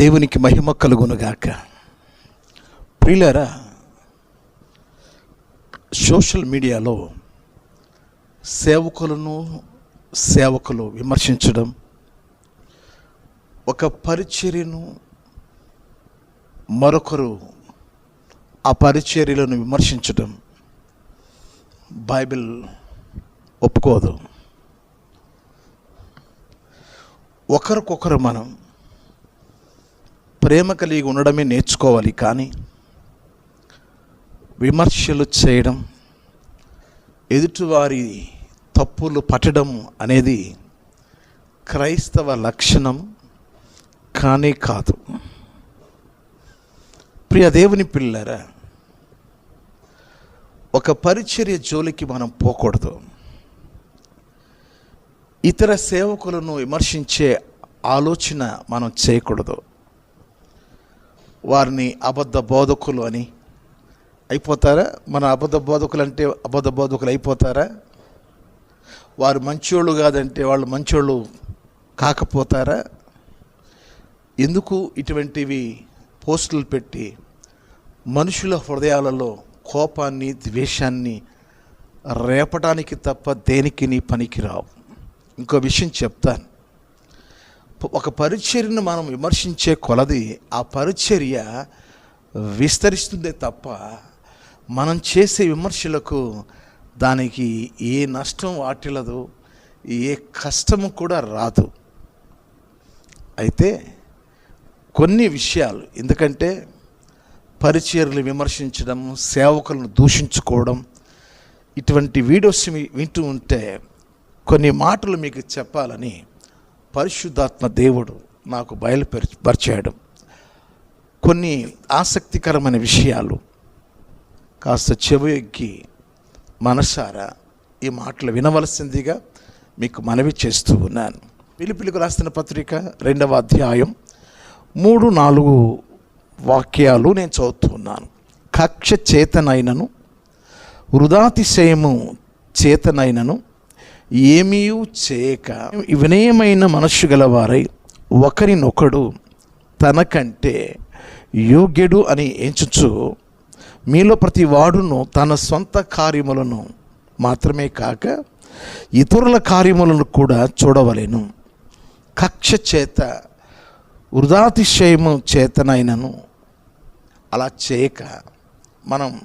దేవునికి మహిమ కలుగునుగాక. ప్రియులరా సోషల్ మీడియాలో సేవకులను సేవకులు విమర్శించడం ఒక పరిచర్యను మరొకరు ఆ పరిచర్యలను విమర్శించడం బైబిల్ ఒప్పుకోదు. ఒకరికొకరు మనం ప్రేమ కలిగి ఉండడమే నేర్చుకోవాలి కానీ విమర్శలు చేయడం ఎదుటివారి తప్పులు పట్టడం అనేది క్రైస్తవ లక్షణం కానే కాదు. ప్రియ దేవుని పిల్లరా ఒక పరిచర్య జోలికి మనం పోకూడదు. ఇతర సేవకులను విమర్శించే ఆలోచన మనం చేయకూడదు. వారిని అబద్ధ బోధకులు అని. అయిపోతారా? మన అబద్ధ బోధకులు అంటే అబద్ధ బోధకులు అయిపోతారా? వారు మంచోళ్ళు కాదంటే వాళ్ళు మంచోళ్ళు కాకపోతారా? ఎందుకు ఇటువంటివి పోస్టులు పెట్టి మనుషుల హృదయాలలో కోపాన్ని ద్వేషాన్ని రేపడానికి తప్ప దేనికి నీ పనికిరావు? ఇంకో విషయం చెప్తాను. ఒక పరిచర్యను మనం విమర్శించే కొలది ఆ పరిచర్య విస్తరిస్తుందే తప్ప మనం చేసే విమర్శలకు దానికి ఏ నష్టం వాటిల్లదు ఏ కష్టము కూడా రాదు. అయితే కొన్ని విషయాలు ఎందుకంటే పరిచర్లు విమర్శించడం సేవకులను దూషించుకోవడం ఇటువంటి వీడియోస్ వింటూ ఉంటే కొన్ని మాటలు మీకు చెప్పాలని పరిశుద్ధాత్మ దేవుడు నాకు బయలుపరిచాడు కొన్ని ఆసక్తికరమైన విషయాలు. కాస్త చెవి ఎగ్గి మనసారా ఈ మాటలు వినవలసిందిగా మీకు మనవి చేస్తూ ఉన్నాను. పిలిపిలికి రాసిన పత్రిక రెండవ అధ్యాయం మూడు నాలుగు వాక్యాలు నేను చదువుతున్నాను కక్ష చేతనైనను వృధాతిశయము చేతనైనను ఏమీ చేయక వినయమైన మనస్సు గలవారై ఒకరినొకడు తనకంటే యోగ్యుడు అని ఎంచుచు మీలో ప్రతి వాడును తన సొంత కార్యములను మాత్రమే కాక ఇతరుల కార్యములను కూడా చూడవలెను. కక్ష చేత వృధాతిశయము చేతనైనను అలా చేయక మనం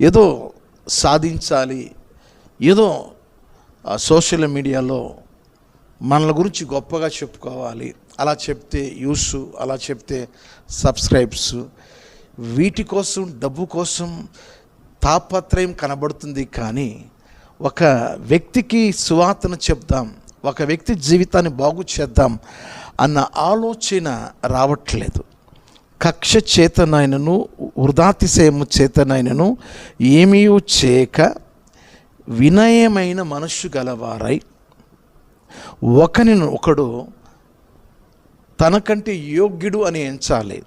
ఏదో సాధించాలి ఏదో సోషల్ మీడియాలో మనల గురించి గొప్పగా చెప్పుకోవాలి. అలా చెప్తే యూస్ అలా చెప్తే సబ్స్క్రైబ్స్. వీటి కోసం డబ్బు కోసం తాపత్రయం కనబడుతుంది కానీ ఒక వ్యక్తికి సువార్తను చెప్దాం ఒక వ్యక్తి జీవితాన్ని బాగు చేద్దాం అన్న ఆలోచన రావట్లేదు. కక్ష చేతనైనను వృధాతిశయము చేతనైనను ఏమీ చేయక వినయమైన మనస్సు గలవారై ఒకరిని ఒకడు తనకంటే యోగ్యుడు అని ఎంచాలి.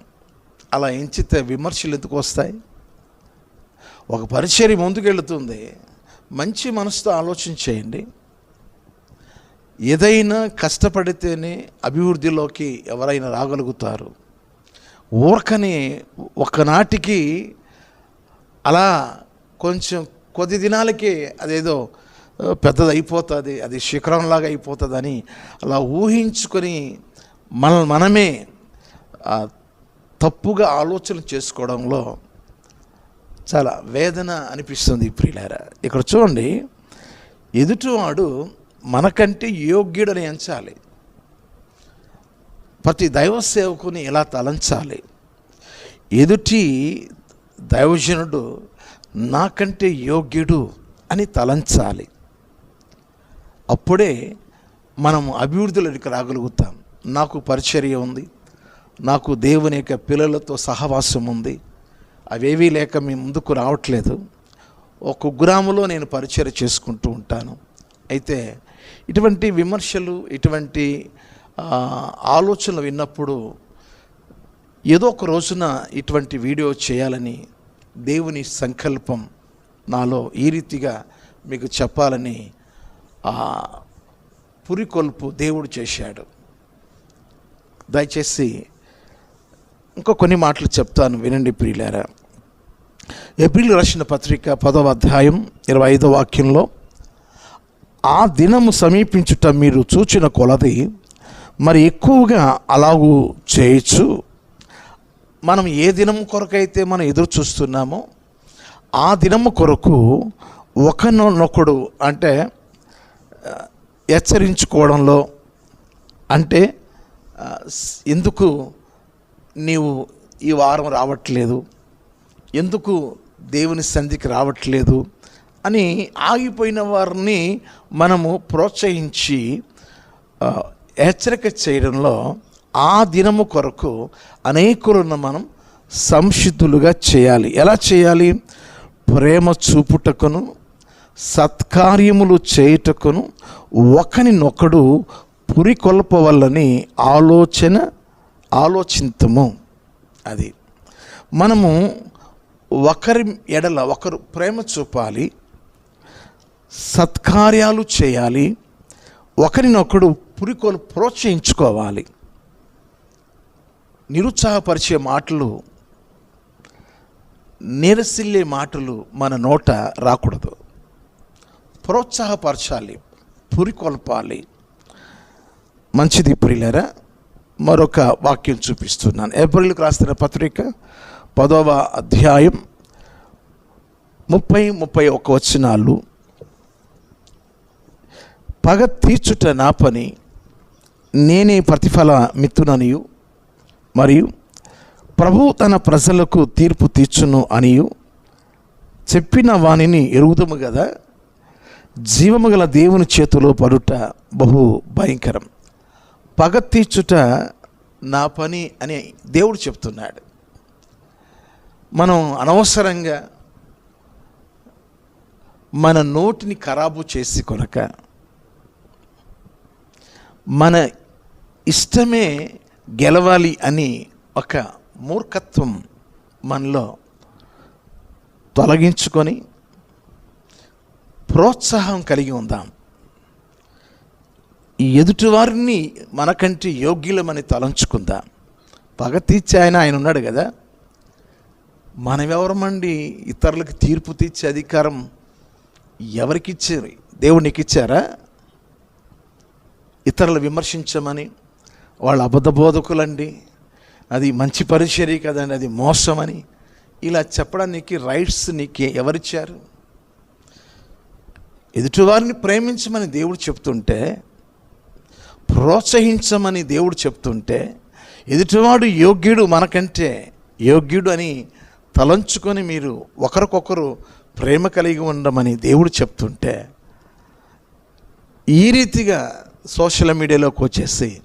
అలా ఎంచితే విమర్శలు ఎందుకు వస్తాయి? ఒక పరిచర్య ముందుకెళ్తుంది. మంచి మనసుతో ఆలోచన చేయండి. ఏదైనా కష్టపడితేనే అభివృద్ధిలోకి ఎవరైనా రాగలుగుతారు. ఊరకని ఒకనాటికి అలా కొంచెం కొద్ది దినాలకే అదేదో పెద్దదైపోతుంది పెద్దది అయిపోతుంది అది శిఖరంలాగా అయిపోతుందని అలా ఊహించుకొని మన మనమే తప్పుగా ఆలోచన చేసుకోవడంలో చాలా వేదన అనిపిస్తుంది ప్రియులారా. ఇక్కడ చూడండి ఎదుటివాడు మనకంటే యోగ్యుడని ఎంచాలి. ప్రతి దైవ సేవకుని ఎలా తలంచాలి. ఎదుటి దైవజనుడు నాకంటే యోగ్యుడు అని తలంచాలి. అప్పుడే మనం అభివృద్ధిలోకి రాగలుగుతాం. నాకు పరిచర్య ఉంది. నాకు దేవుని యొక్క పిల్లలతో సహవాసం ఉంది. అవేవీ లేక మీ ముందుకు రావట్లేదు. ఒక కుగ్రాములో నేను పరిచయం చేసుకుంటూ ఉంటాను. అయితే ఇటువంటి విమర్శలు ఇటువంటి ఆలోచనలు విన్నప్పుడు ఏదో ఒక రోజున ఇటువంటి వీడియో చేయాలని దేవుని సంకల్పం నాలో ఈ రీతిగా మీకు చెప్పాలని ఆ పురికొల్పు దేవుడు చేశాడు. దయచేసి ఇంకో కొన్ని మాటలు చెప్తాను వినండి ప్రియులారా. ఏప్రిల్ రాసిన పత్రిక పదవ అధ్యాయం ఇరవై ఐదో వాక్యంలో ఆ దినము సమీపించుట మీరు చూచిన కొలది మరి ఎక్కువగా అలాగూ చేయొచ్చు మనం ఏ దినం కొరకైతే మనం ఎదురు చూస్తున్నామో ఆ దినము కొరకు ఒకనొకడు అంటే హెచ్చరించుకోవడంలో అంటే ఎందుకు నీవు ఈ వారం రావట్లేదు? ఎందుకు దేవుని సంధికి రావట్లేదు? అని ఆగిపోయిన వారిని మనము ప్రోత్సహించి హెచ్చరిక చేయడంలో ఆ దినము కొరకు అనేకులను మనం సంసిద్ధులుగా చేయాలి. ఎలా చేయాలి? ప్రేమ చూపుటకును సత్కార్యములు చేయుటకును ఒకరినొకడు పురికొల్పవల్లని ఆలోచన ఆలోచింతము. అది మనము ఒకరి ఎడల ఒకరు ప్రేమ చూపాలి సత్కార్యాలు చేయాలి ఒకరినొకడు పురికొలు ప్రోత్సహించుకోవాలి. నిరుత్సాహపరిచే మాటలు నిరసిల్లే మాటలు మన నోట రాకూడదు. ప్రోత్సాహపరచాలి పురికొల్పాలి. మంచిది ప్రియులరా మరొక వాక్యం చూపిస్తున్నాను. ఏప్రిల్కి రాస్తున్న పత్రిక పదవ అధ్యాయం ముప్పై ముప్పై ఒక వచనాలు. పగ తీర్చుట నా పని నేనే ప్రతిఫల మిత్తుననియు. మరియు ప్రభు తన ప్రజలకు తీర్పు తీర్చును అనియు చెప్పిన వానిని ఎరుగుదము కదా జీవము గల దేవుని చేతిలో పడుట బహు భయంకరం. పగ తీర్చుట నా పని అని దేవుడు చెప్తున్నాడు. మనం అనవసరంగా మన నోటిని ఖరాబు చేసి కొనక మన ఇష్టమే గెలవాలి అని ఒక మూర్ఖత్వం మనలో తొలగించుకొని ప్రోత్సాహం కలిగి ఉందాం. ఎదుటివారిని మనకంటే యోగ్యులమని తలంచుకుందాం. పగ తీర్చే ఆయన ఆయన ఉన్నాడు కదా. మనమెవరమండి? ఇతరులకు తీర్పు తీర్చే అధికారం ఎవరికి ఇచ్చారు ఇచ్చారా ఇతరులు విమర్శించమని వాళ్ళు అబద్ధ బోధకులండి. అది మంచి పరిచర్య కదండి అది మోసమని. ఇలా చెప్పడానికి రైట్స్ నీకు ఎవరిచ్చారు? ఎదుటివారిని ప్రేమించమని దేవుడు చెప్తుంటే ప్రోత్సహించమని దేవుడు చెప్తుంటే ఎదుటివాడు యోగ్యుడు మనకంటే యోగ్యుడు అని తలంచుకొని మీరు ఒకరికొకరు ప్రేమ కలిగి ఉండమని దేవుడు చెప్తుంటే ఈ రీతిగా సోషల్ మీడియాలోకి వచ్చేసి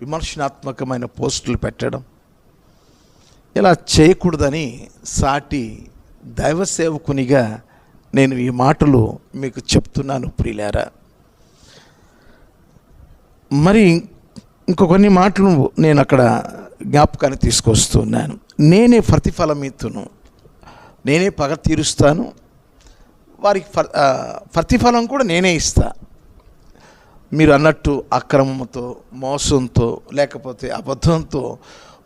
విమర్శనాత్మకమైన పోస్టులు పెట్టడం. ఇలా చేయకూడదని సాటి దైవ సేవకునిగా నేను ఈ మాటలు మీకు చెప్తున్నాను ప్రియులారా. మరి ఇంకో కొన్ని మాటలు నేను అక్కడ జ్ఞాపకాన్ని తీసుకొస్తున్నాను. నేనే ప్రతిఫలం ఇత్తును నేనే పగ తీరుస్తాను. వారికి ఫ- ప్రతిఫలం కూడా నేనే ఇస్తాను మీరు అన్నట్టు అక్రమంతో మోసంతో లేకపోతే అబద్ధంతో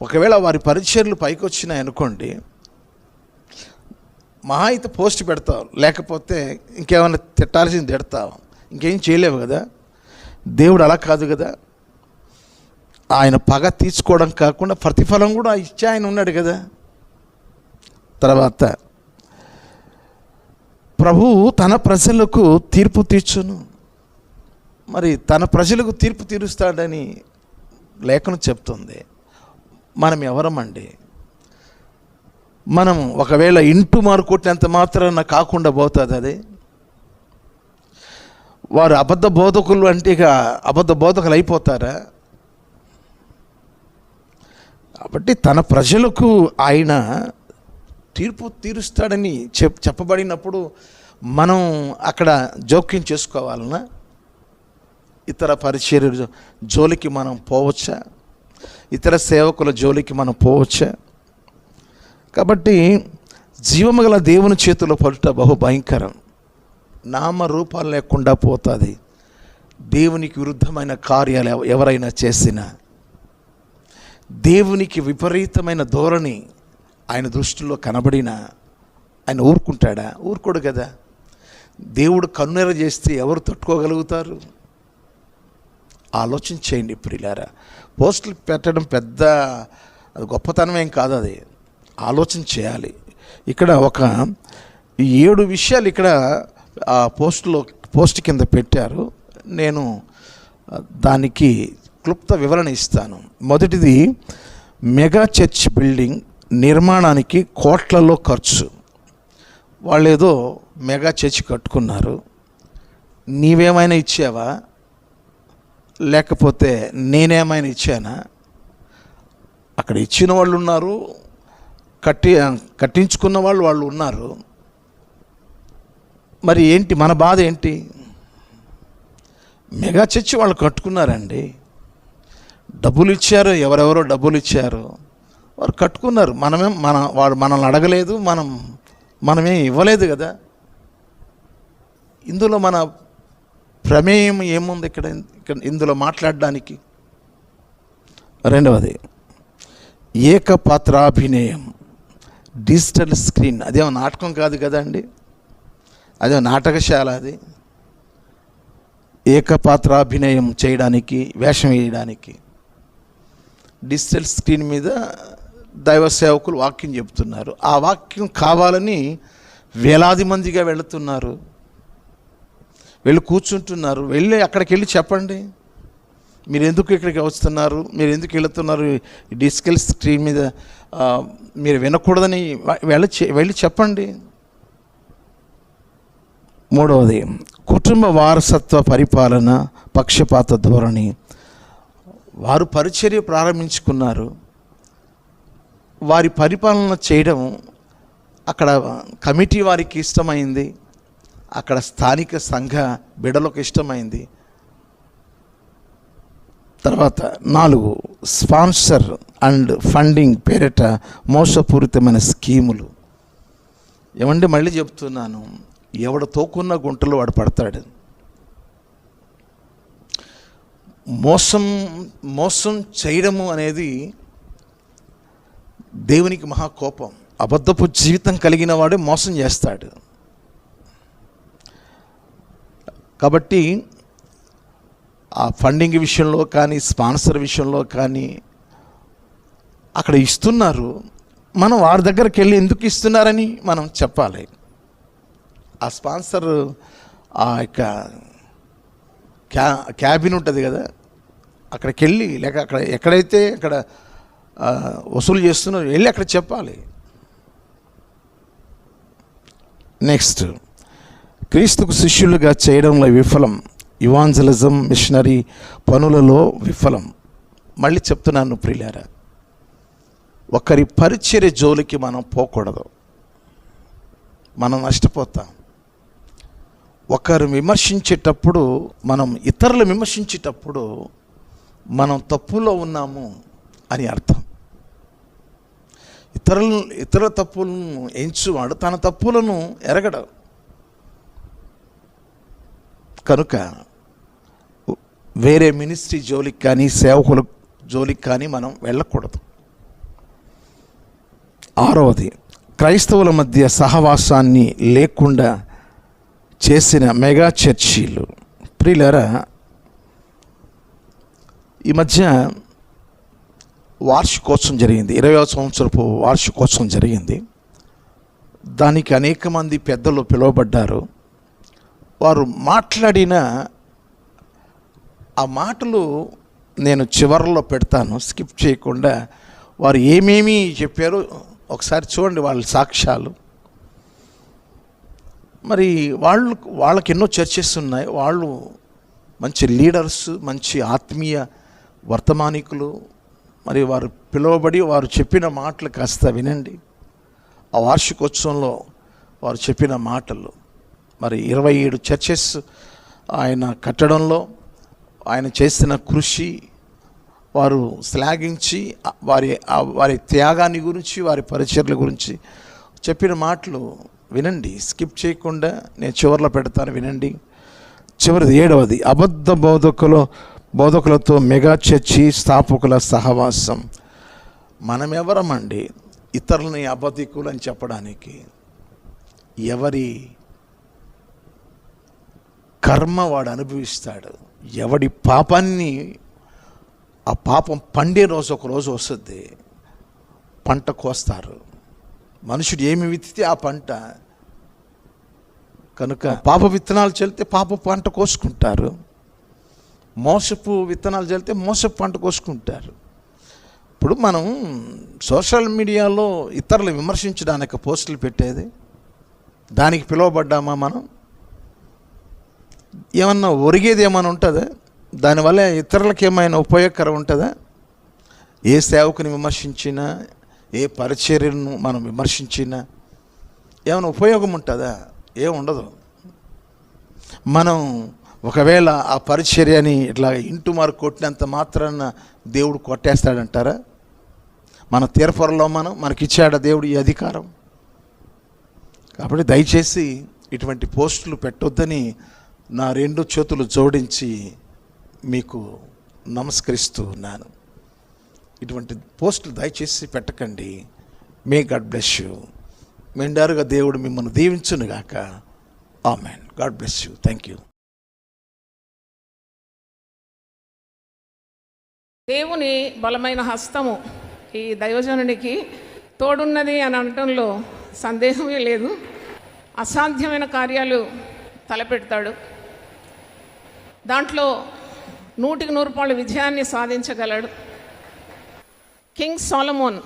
ఒకవేళ వారి పరిచర్లు పైకి వచ్చినాయి అనుకోండి మహా అయితే పోస్ట్ పెడతావు లేకపోతే ఇంకేమైనా తిట్టాల్సింది తిడతావు ఇంకేం చేయలేవు కదా? దేవుడు అలా కాదు కదా? ఆయన పగ తీర్చుకోవడం కాకుండా ప్రతిఫలం కూడా ఇచ్చే ఆయన ఉన్నాడు కదా? తర్వాత ప్రభువు తన ప్రజలకు తీర్పు తీర్చును. మరి తన ప్రజలకు తీర్పు తీరుస్తాడని లేఖనం చెప్తుంది. మనం ఎవరమండి? మనం ఒకవేళ ఇంటు మారు కొట్టినంత మాత్రాన కాకుండా పోతుంది అది? వారు అబద్ధ బోధకులు అంటే ఇక అబద్ధ బోధకులు అయిపోతారా? కాబట్టి తన ప్రజలకు ఆయన తీర్పు తీరుస్తాడని చెప్ చెప్పబడినప్పుడు మనం అక్కడ జోక్యం చేసుకోవాలన్నా ఇతర పరిచర్య జోలికి మనం పోవచ్చా? ఇతర సేవకుల జోలికి మనం పోవచ్చా? కాబట్టి జీవము గల దేవుని చేతిలో పడుట బహు భయంకరం. నామ రూపాలు లేకుండా పోతుంది. దేవునికి విరుద్ధమైన కార్యాలు ఎవ- ఎవరైనా చేసినా దేవునికి విపరీతమైన ధోరణి ఆయన దృష్టిలో కనబడిన ఆయన ఊరుకుంటాడా? ఊరుకోడు కదా. దేవుడు కన్నుర చేస్తే ఎవరు తట్టుకోగలుగుతారు? ఆలోచన చేయండి ప్రియులారా పోస్టులు పెట్టడం పెద్ద అది గొప్పతనం ఏం కాదు అది. ఆలోచన చేయాలి ఇక్కడ ఒక ఏడు విషయాలు ఇక్కడ ఆ పోస్టులో పోస్ట్ కింద పెట్టారు. నేను దానికి క్లుప్త వివరణ ఇస్తాను. మొదటిది మెగా చర్చ్ బిల్డింగ్ నిర్మాణానికి కోట్లలో ఖర్చు. వాళ్ళు ఏదో మెగా చర్చ్ కట్టుకున్నారు. నీవేమైనా ఇచ్చావా? లేకపోతే నేనేమైనా ఇచ్చానా? అక్కడ ఇచ్చిన వాళ్ళు ఉన్నారు కట్టి కట్టించుకున్న వాళ్ళు వాళ్ళు ఉన్నారు. మరి ఏంటి మన బాధ ఏంటి? మెగా చర్చి వాళ్ళు కట్టుకున్నారండి. డబ్బులు ఇచ్చారు ఎవరెవరో డబ్బులు ఇచ్చారు. వారు కట్టుకున్నారు. మనమేం మన వాడు మనల్ని అడగలేదు మనం మనమేం ఇవ్వలేదు కదా. ఇందులో మన ప్రమేయం ఏముంది ఇక్కడ ఇక్కడ ఇందులో మాట్లాడడానికి? రెండవది ఏకపాత్రాభినయం డిజిటల్ స్క్రీన్. అదేమో నాటకం కాదు కదండి అదే నాటకశాల అది. ఏకపాత్రాభినయం చేయడానికి వేషం వేయడానికి. డిజిటల్ స్క్రీన్ మీద దైవ సేవకులు వాక్యం చెబుతున్నారు. ఆ వాక్యం కావాలని వేలాది మందిగా వెళుతున్నారు. వెళ్ళి కూర్చుంటున్నారు. వెళ్ళి అక్కడికి వెళ్ళి చెప్పండి. మీరు ఎందుకు ఇక్కడికి వస్తున్నారు? మీరు ఎందుకు వెళుతున్నారు? డిజిటల్ స్క్రీన్ మీద మీరు వినకూడదని వెళ్ళ వెళ్ళి వెళ్ళి చెప్పండి. మూడవది కుటుంబ వారసత్వ పరిపాలన పక్షపాత ధోరణి. వారు పరిచర్య ప్రారంభించుకున్నారు. వారి పరిపాలన చేయడం అక్కడ కమిటీ వారికి ఇష్టమైంది. అక్కడ స్థానిక సంఘ బిడలకు ఇష్టమైంది. తర్వాత నాలుగు స్పాన్సర్ అండ్ ఫండింగ్ పేరిట మోసపూరితమైన స్కీములు. ఏమండి మళ్ళీ చెప్తున్నాను. ఎవడు తోకున్న గుంటలో వాడు పడతాడు. మోసం మోసం చేయడము అనేది దేవునికి మహాకోపం అబద్ధపు జీవితం కలిగిన వాడే మోసం చేస్తాడు. కాబట్టి ఆ ఫండింగ్ విషయంలో కానీ స్పాన్సర్ విషయంలో కానీ అక్కడ ఇస్తున్నారు. మనం వారి దగ్గరికి వెళ్ళి ఎందుకు ఇస్తున్నారని మనం చెప్పాలి. ఆ స్పాన్సర్ ఆ యొక్క క్యా క్యాబిన్ ఉంటుంది కదా అక్కడికి వెళ్ళి లేక అక్కడ ఎక్కడైతే అక్కడ వసూలు చేస్తున్నారో వెళ్ళి అక్కడ చెప్పాలి. నెక్స్ట్ క్రీస్తుకు శిష్యులుగా చేయడంలో విఫలం. ఇవాంజలిజం మిషనరీ పనులలో విఫలం. మళ్ళీ చెప్తున్నాను ప్రియులారా ఒకరి పరిచర్య జోలికి మనం పోకూడదు. మనం నష్టపోతాం. ఒకరు విమర్శించేటప్పుడు మనం ఇతరులు విమర్శించేటప్పుడు మనం తప్పులో ఉన్నాము అని అర్థం. ఇతరులను ఇతర తప్పులను ఎంచువాడు తన తప్పులను ఎరగడం. కనుక వేరే మినిస్ట్రీ జోలికి కానీ సేవకుల జోలికి కానీ మనం వెళ్ళకూడదు. ఆరవది క్రైస్తవుల మధ్య సహవాసాన్ని లేకుండా చేసిన మెగా చర్చీలు. ప్రియులరా ఈ మధ్య వార్షికోత్సవం జరిగింది. ఇరవై సంవత్సరపు వార్షికోత్సవం జరిగింది. దానికి అనేక మంది పెద్దలు పిలువబడ్డారు. వారు మాట్లాడిన ఆ మాటలు నేను చివరిలో పెడతాను స్కిప్ చేయకుండా. వారు ఏమేమి చెప్పారో ఒకసారి చూడండి వాళ్ళ సాక్ష్యాలు. మరి వాళ్ళు వాళ్ళకి ఎన్నో చర్చెస్ ఉన్నాయి. వాళ్ళు మంచి లీడర్స్ మంచి ఆత్మీయ వర్తమానికులు. మరి వారు పిలువబడి వారు చెప్పిన మాటలు కాస్త వినండి. ఆ వార్షికోత్సవంలో వారు చెప్పిన మాటలు. మరి ఇరవై ఏడు చర్చెస్ ఆయన కట్టడంలో ఆయన చేసిన కృషి వారు శ్లాఘించి వారి వారి త్యాగాన్ని గురించి వారి పరిచర్ల గురించి చెప్పిన మాటలు వినండి. స్కిప్ చేయకుండా నేను చివరిలో పెడతాను వినండి. చివరిది ఏడవది. అబద్ధ బోధకులు బోధకులతో మెగా చర్చి స్థాపకుల సహవాసం. మనం ఎవరమండి ఇతరులని అబద్ధికులు అని చెప్పడానికి ఎవరి కర్మ వాడు అనుభవిస్తాడు. ఎవడి పాపాన్ని ఆ పాపం పండే రోజు ఒక రోజు వస్తుంది. పంట కోస్తారు. మనుషుడు ఏమి విత్తితే ఆ పంట. కనుక పాప విత్తనాలు చల్లితే పాప పంట కోసుకుంటారు. మోసపు విత్తనాలు చల్లితే మోసపు పంట కోసుకుంటారు. ఇప్పుడు మనం సోషల్ మీడియాలో ఇతరులు విమర్శించడానికి పోస్టులు పెట్టేది. దానికి పిలువబడ్డామా మనం? ఏమన్నా ఒరిగేది ఏమైనా ఉంటుందా? దానివల్ల ఇతరులకు ఏమైనా ఉపయోగకరం ఉంటుందా? ఏ సేవకుని విమర్శించినా ఏ పరిచర్యను మనం విమర్శించినా ఏమైనా ఉపయోగం ఉంటుందా? ఏముండదు ఉండదు. మనం ఒకవేళ ఆ పరిచర్యని ఇట్లా ఇంటు మారు కొట్టినంత మాత్రాన దేవుడు కొట్టేస్తాడంటారా? మన తీర్పరలో మనం మనకిచ్చాడ దేవుడు ఈ అధికారం? కాబట్టి దయచేసి ఇటువంటి పోస్టులు పెట్టొద్దని నా రెండు చేతులు జోడించి మీకు నమస్కరిస్తూ ఉన్నాను. ఇటువంటి పోస్టులు దయచేసి పెట్టకండి. మే గాడ్ బ్లెస్ యూ మెండారుగా దేవుడు మిమ్మల్ని దీవించునుగాక. Amen God bless you thank you దేవుని బలమైన హస్తము ఈ దైవజనునికి తోడున్నది అని అనటంలో సందేహమే లేదు. అసాధ్యమైన కార్యాలు తలపెడతాడు. దాంట్లో నూటికి నూరు పాళ్ళు విజయాన్ని సాధించగలడు. కింగ్ సాలమోన్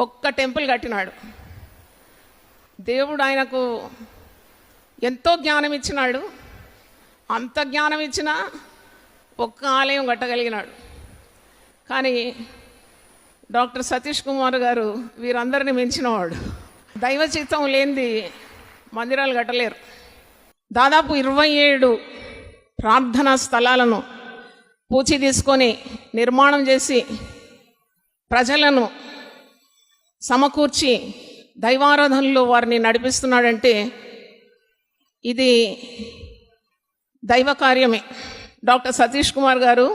ఒక్క టెంపుల్ కట్టినాడు. దేవుడు ఆయనకు ఎంతో జ్ఞానం ఇచ్చినాడు. అంత జ్ఞానం ఇచ్చినా ఒక్క ఆలయం కట్టగలిగినాడు. కానీ డాక్టర్ సతీష్ కుమార్ గారు వీరందరిని మించినవాడు. దైవ చిత్తం లేనిది మందిరాలు కట్టలేరు. దాదాపు ఇరవై ఏడు ప్రార్థనా స్థలాలను పూచి తీసుకొని నిర్మాణం చేసి ప్రజలను సమకూర్చి దైవారాధనలో వారిని నడిపిస్తున్నాడంటే ఇది దైవ కార్యమే. డాక్టర్ సతీష్ కుమార్ గారు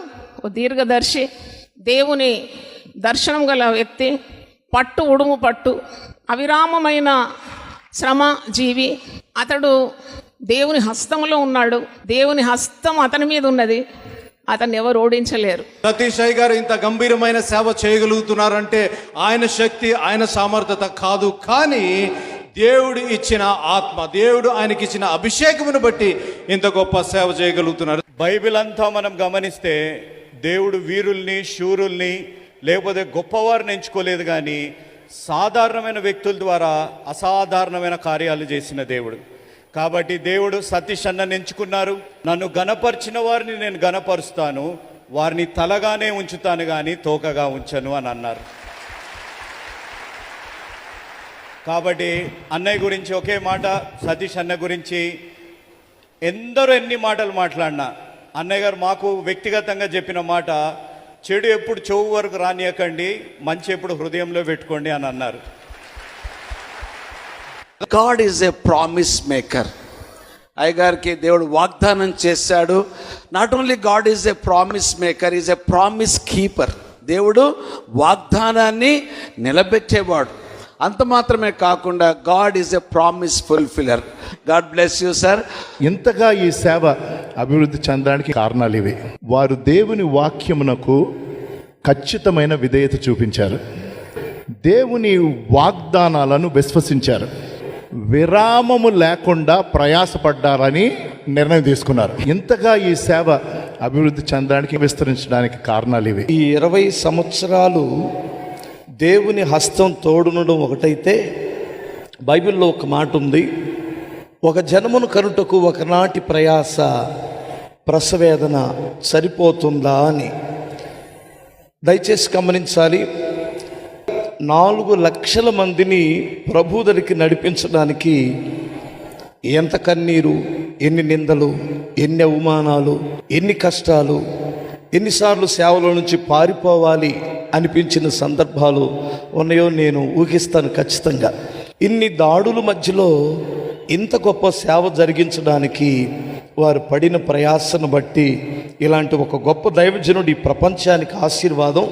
ఓ దీర్ఘదర్శి దేవుని దర్శనం గల వ్యక్తి పట్టు ఉడుము పట్టు అవిరామమైన శ్రమ జీవి అతడు దేవుని హస్తంలో ఉన్నాడు. దేవుని హస్తం అతని మీద ఉన్నది. అతన్ని ఎవరు ఓడించలేరు. సతీష్ అయ్య గారు ఇంత గంభీరమైన సేవ చేయగలుగుతున్నారంటే ఆయన శక్తి ఆయన సామర్థ్యత కాదు. కానీ దేవుడు ఇచ్చిన ఆత్మ దేవుడు ఆయనకి ఇచ్చిన అభిషేకమును బట్టి ఇంత గొప్ప సేవ చేయగలుగుతున్నారు. బైబిల్ అంతా మనం గమనిస్తే దేవుడు వీరుల్ని శూరుల్ని లేకపోతే గొప్పవారిని ఎంచుకోలేదు కానీ సాధారణమైన వ్యక్తుల ద్వారా అసాధారణమైన కార్యాలు చేసిన దేవుడు. కాబట్టి దేవుడు సతీష్ అన్న ఎంచుకున్నారు. నన్ను గనపరిచిన వారిని నేను గనపరుస్తాను వారిని తలగానే ఉంచుతాను కానీ తోకగా ఉంచను అని అన్నారు. కాబట్టి అన్నయ్య గురించి ఒకే మాట సతీష్ అన్న గురించి ఎందరో ఎన్ని మాటలు మాట్లాడినా. అన్నయ్య గారు మాకు వ్యక్తిగతంగా చెప్పిన మాట చెడు ఎప్పుడు చెవు వరకు రానియకండి మంచి ఎప్పుడు హృదయంలో పెట్టుకోండి అని అన్నారు. God is a promise maker అయ్యగారికి దేవుడు వాగ్దానం చేశాడు. Not only God is a promise maker is a promise keeper దేవుడు వాగ్దానాన్ని నిలబెట్టేవాడు. అంత మాత్రమే కాకుండా God is a promise fulfiller God bless you sir ఇంతగా ఈ సేవ అభివృద్ధి చెందడానికి కారణాలు ఇవి. వారు దేవుని వాక్యమునకు ఖచ్చితమైన విధేయత చూపించారు. దేవుని వాగ్దానాలను విశ్వసించారు. విరామము లేకుండా ప్రయాసపడ్డారని నిర్ణయం తీసుకున్నారు. ఇంతగా ఈ సేవ అభివృద్ధి చెందడానికి విస్తరించడానికి కారణాలు ఇవి. ఈ ఇరవై సంవత్సరాలు దేవుని హస్తం తోడునడం ఒకటైతే బైబిల్లో ఒక మాట ఉంది. ఒక జనమును కనుటకు ఒకనాటి ప్రయాస ప్రసవేదన సరిపోతుందా అని. దయచేసి గమనించాలి. నాలుగు లక్షల మందిని ప్రభుదరికి నడిపించడానికి ఎంత కన్నీరు ఎన్ని నిందలు ఎన్ని అవమానాలు ఎన్ని కష్టాలు ఎన్నిసార్లు సేవల నుంచి పారిపోవాలి అనిపించిన సందర్భాలు ఉన్నాయో నేను ఊహిస్తాను ఖచ్చితంగా. ఇన్ని దాడుల మధ్యలో ఇంత గొప్ప సేవ జరిగించడానికి వారు పడిన ప్రయాసను బట్టి ఇలాంటి ఒక గొప్ప దైవజనుడు ఈ ప్రపంచానికి ఆశీర్వాదం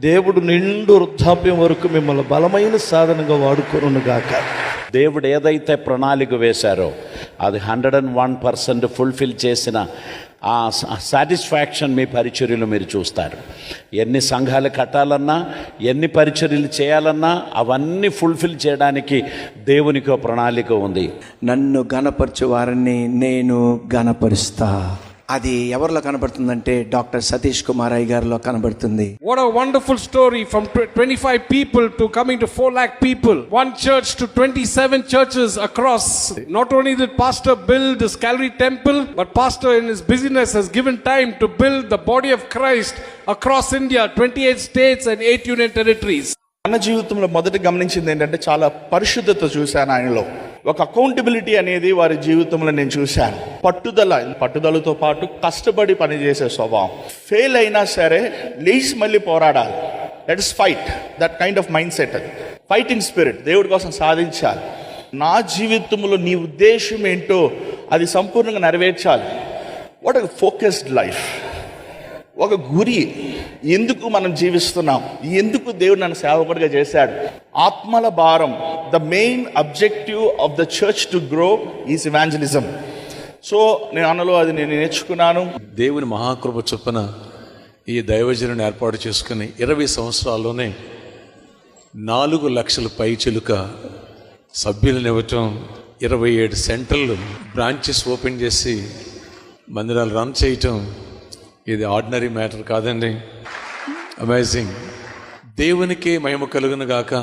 దేవుడు నిండు వృద్ధాప్యం వరకు మిమ్మల్ని బలమైన సాధనంగా వాడుకోను గాక. దేవుడు ఏదైతే ప్రణాళిక వేశారో అది hundred and one percent fulfil చేసిన ఆ సాటిస్ఫాక్షన్ మీ పరిచర్యలు మీరు చూస్తారు. ఎన్ని సంఘాలు కట్టాలన్నా ఎన్ని పరిచర్యలు చేయాలన్నా అవన్నీ ఫుల్ఫిల్ చేయడానికి దేవునికి ఒక ప్రణాళిక ఉంది. నన్ను గణపరచు వారిని నేను గణపరుస్తా అది ఎవరిలో కనబడుతుందంటే డాక్టర్ సతీష్ కుమార్ అయ్య గారిలో కనబడుతుంది. What a wonderful story from twenty five people to coming to four lakh people one church to twenty seven churches across not only did pastor build this Calvary temple but pastor in his business he's given time to build the body of Christ across India twenty eight states and eight union territories అన్న జీవితంలో మొదట గమనించింది ఏంటంటే చాలా పరిశుద్ధత చూశాను ఆయనలో. ఒక అకౌంటబిలిటీ అనేది వారి జీవితంలో నేను చూశాను. పట్టుదల పట్టుదలతో పాటు కష్టపడి పనిచేసే స్వభావం. ఫెయిల్ అయినా సరే లేచి మళ్ళీ పోరాడాలి. Let us fight that kind of mind set అది ఫైటింగ్ స్పిరిట్ దేవుడి కోసం సాధించాలి. నా జీవితంలో నీ ఉద్దేశం ఏంటో అది సంపూర్ణంగా నెరవేర్చాలి. వాట్ ఫోకస్డ్ లైఫ్ ఒక గురి ఎందుకు మనం జీవిస్తున్నాం? ఎందుకు దేవుడు నన్ను సేవకుడిగా చేశాడు? ఆత్మల భారం the main objective of the church to grow is evangelism so నేను అన్నలో అది నేను నేర్చుకున్నాను. దేవుని మహాకృప చొప్పున ఈ దైవజనుని ఏర్పాటు చేసుకుని ఇరవై సంవత్సరాల్లోనే నాలుగు లక్షల పై చిలుక సభ్యులను ఇవ్వటం ఇరవై ఏడు సెంటర్లు బ్రాంచెస్ ఓపెన్ చేసి మందిరాలు రన్ చేయటం ఇది ఆర్డినరీ మ్యాటర్ కాదండి. అమేజింగ్ దేవునికే మహిమ కలుగును గాక.